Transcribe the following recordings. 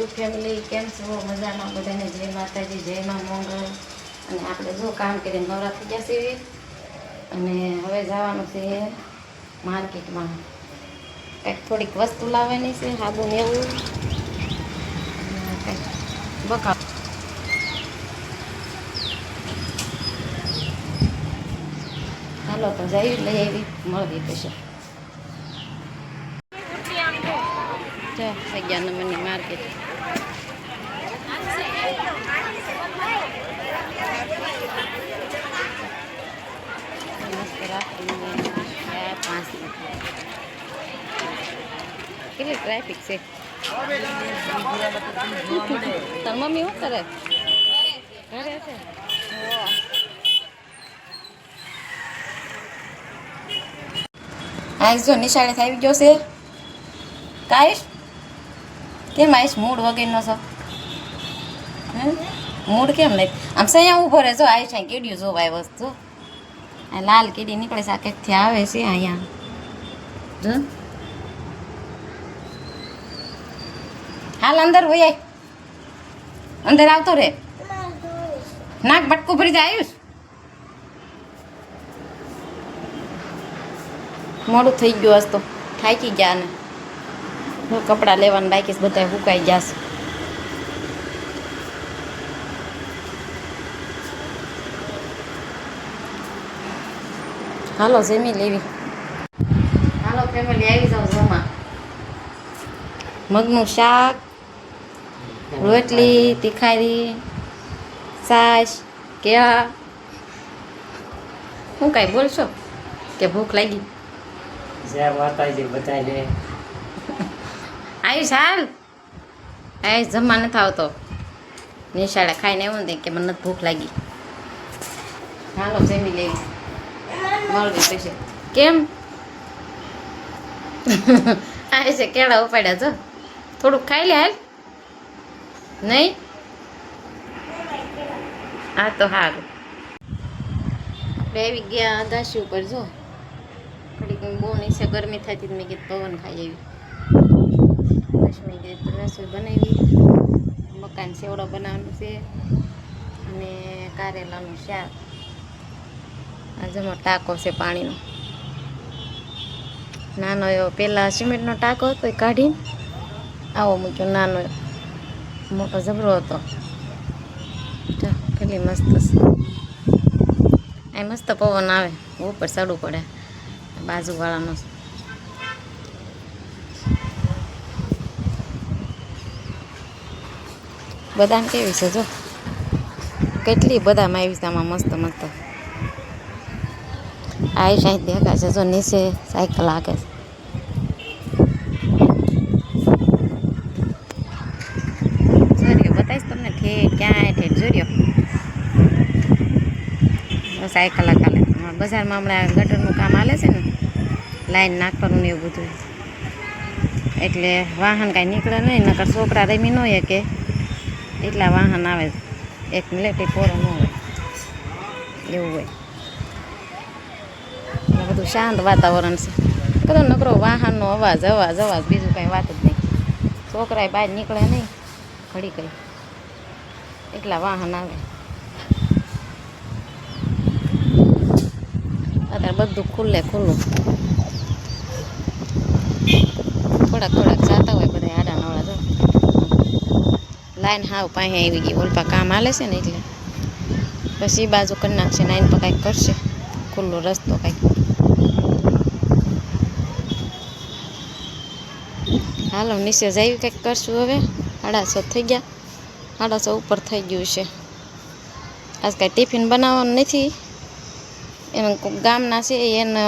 YouTube family કેમ છો? મજામાં બધાને? જય માતાજી જય માં મોંગલ. અને આપણે જો કામ કરીને નવરા થઈ છીએ. અને હવે જવાનું છે માર્કેટમાં. કંઈક થોડીક વસ્તુ લાવવાની છે સાબુ ને એવું. કંઈક બકા હાલો તો જઈ લઈ આવી. મળવી પછી. જો. અગિયાર નંબરની માર્કેટ મસ્ત રાખીને આ પાંચ કેટલી ટ્રાફિક છે? તાર મમ્મી શું કરે? ઘરે છે. આઈશ જો નિશાળે આવી ગયો છે. કાઈશ કેમ આઈશ મૂડ વગરનો છો? મૂડ કેમ નહીં આમ સૈયા ઊભો રહે જો આઈશ અહીં કીડ્યું જો ભાઈ વસ્તુ લાલ કેડી નીકળે છે, આ કંઈકથી આવે છે અહીંયા. જો. હાલ અંદર હોય અંદર આવતો રે. નાક બટકું ભરી જાય આવ્યું મોડું થઈ ગયું હશે તો. થાકી ગયા ને. કપડાં લેવાનું બાકી છે બધા સુકાઈ ગયા છે. હાલો જમી લેવી. હાલો ફેમિલી આવી જાઓ જમા મગનું શાક રોટલી તીખારી છાશ કેળા. હું કાંઈ બોલશો? કે ભૂખ લાગી? જય માતાજી બધાને. આવીશ હાલ. આવીશ જમવા નથી આવતો. નિશાળે ખાઈને એવું ને કે મને નથી ભૂખ લાગી. હાલો જમી લેવી. કેમ? આવે છે કેળા ઉપાડ્યા છો. થોડુંક ખાઈ લે હાલ. નહીં? હા તો સારું આપણે આવી ગયા આગાશી ઉપર જો. થોડીક બહુ નીચે ગરમી થતી મેં કીધું પવન ખાઈ આવી. બસ મેં રસોઈ બનાવી. મકાન સેવડો બનાવવાનું છે. અને કારેલાનું શાક. આ જમો ટાંકો છે પાણીનો. નાનો એવો પહેલાં સિમેન્ટનો ટાંકો હતો એ કાઢીને આવો મૂક્યો, નાનો મોટો જબરો હતો. કેટલી મસ્ત આ મસ્ત પવન આવે, ઉપર ચડવું પડે. બાજુવાળાનો. બદામ કેવી છે જો? કેટલી બદામ આવી છે આમાં મસ્ત મસ્ત. આ સાઈડ દેખાય છે, જો નીચે સાયકલ હાકે છે. બતાવીશ તમને ઠેઠ ક્યાં ઠેઠ જોર્યો? સાયકલ કાલે. બજારમાં હમણાં ગટરનું કામ હાલે છે ને, લાઈન નાખવાનું ને એવું બધું. એટલે વાહન કાંઈ નીકળે નહીં, નકર છોકરા રમી ન હોય કે એટલા વાહન આવે એક મિલેટી પોરો ન હોય. એવું હોય. બધું શાંત વાતાવરણ છે. કદો નકરો વાહનનો અવાજ અવાજ અવાજ, બીજું કાંઈ વાત જ નહીં. છોકરાએ બહાર નીકળે નહીં, ઘડી કઈ એટલા વાહન આવે. અત્યારે બધું ખુલ્લે ખુલ્લું. થોડાક થોડાક જાતા હોય બધા આડા નવડા જો લાઈન હાવ પાસે આવી ગઈ. ઓલપા કામ હાલે છે ને એટલે. પછી બાજુ કરી નાખશે લાઈન પર કાંઈક કરશે. ખુલ્લો રસ્તો કાંઈક હાલો નીચે જઈ કંઈક કરશું હવે આડાસો થઈ ગયા આડાસો ઉપર થઈ ગયું છે આજ કાંઈ ટિફિન બનાવવાનું નથી એને ગામના છે એને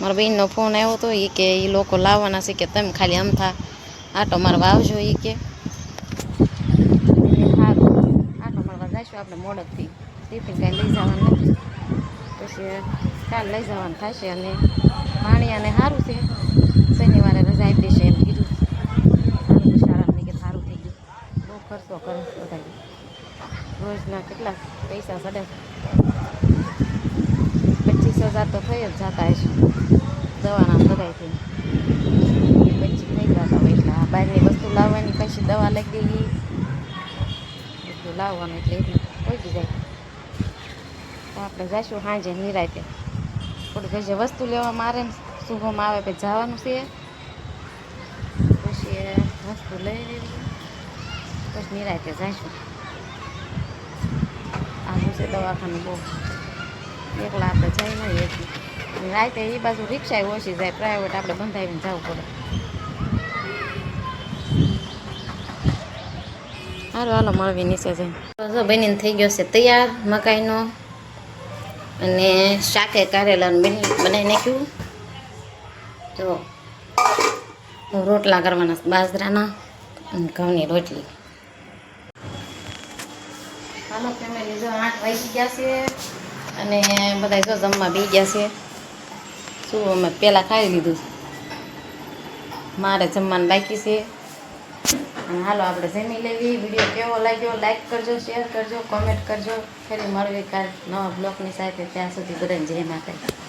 મારા બહેનનો ફોન આવ્યો હતો એ કે એ લોકો લાવવાના છે કે તમે ખાલી અમથા આટો મારવા આવજો એ કે આટો મારવા જઈશું આપણે મોડકથી ટિફિન કાંઈ લઈ જવાનું નથી પછી કાલ લઈ જવાનું થશે અને ભાણિયાને સારું છે. શનિવારે રજા આપી દેશે એમ કીધું. સારું શાળામાં કે સારું થઈ ગયું. બહુ ખર્ચો કરે બધા રોજના કેટલા પૈસા સડે? પચીસ હજાર તો થઈ જ જતા હશે. દવાના બધાય થઈ પચીસ થઈ જતા હોય એટલે આ બહારની વસ્તુ લાવવાની પછી દવા લઈ ગઈ. એટલું લાવવાનું એટલે એટલું પહોંચી જાય. તો આપણે જઈશું સાંજે નિરાતે થોડીક હજી વસ્તુ લેવા મારે શુભમાં આવે પછી જવાનું છે. પછી એ વસ્તુ લઈ લેવી. પછી નિરાતે જઈશું. આવું છે, દવાખાનું બહુ. એકલા આપણે જઈ નહીં એટલું રાતે એ બાજુ રિક્ષા ઓછી જાય પ્રાઇવેટ આપણે બંધાવીને જવું પડે. સારું હાલો, મળવી નીચે જઈને. તો જો બનીને થઈ ગયો છે તૈયાર મકાઈનો. અને શાકે કારેલાનું બની બનાવી નાખ્યું. તો રોટલા કરવાના બાજરાના અને ઘઉંની રોટલી. હાલો ફેમિલી, જો આઠ વાગી ગયા છે અને બધા જો જમવા બી ગયા છે. શું અમે પહેલાં ખાઈ લીધું મારે જમવાનું બાકી છે. હાલો, આપણે જમી લેવી. વીડિયો કેવો લાગ્યો લાઈક કરજો શેર કરજો કોમેન્ટ કરજો. ફરી મળવી કાલ નવા બ્લોગની સાથે. ત્યાં સુધી બધાને જય માતા